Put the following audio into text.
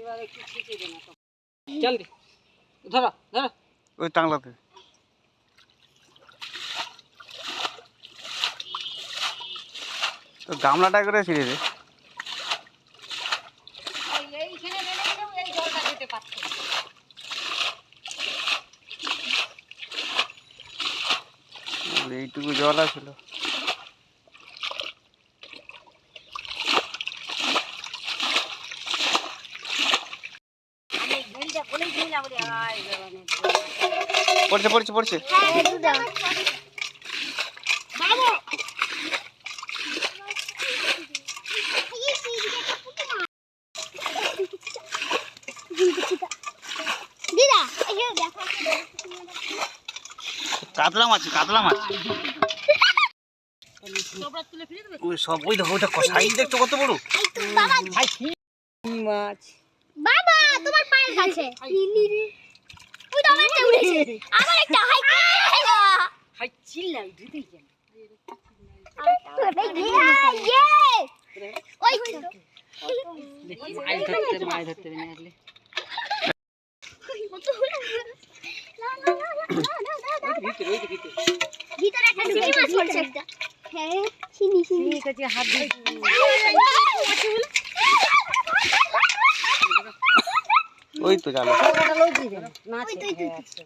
এবার একটু ছিটে দে না তো চল ধরো ধরো। ওই টাংলাতে। তো গামলাটা করে ছিঁড়ে দে। এইখানে এই জলটা যেতে পারতো এইটুকু জল আছিল পড়ছে পড়ছে পড়ছে। দিদা এই যে দেখো। কাতলা মাছ কাতলা মাছ। সব ওই দেখো ওইটা সাইজ দেখছ কত বড়। এই তো বাবা। ভাই কি মাছ? তোমার পায়ের কাছে ওই তো আমার একটা উড়েছে আমার একটা হাই হাই চিল্লা দিতেই কেন ওই মাছ ধরতে মাছ ধরতে না আসলে ভিতরে একটা মাছ পড়ছে একটা হ্যাঁ চিনি চিনি ঠিক আছে হাত দিয়ে ওই তো জানো। না ওই তো, ওই তো, আছে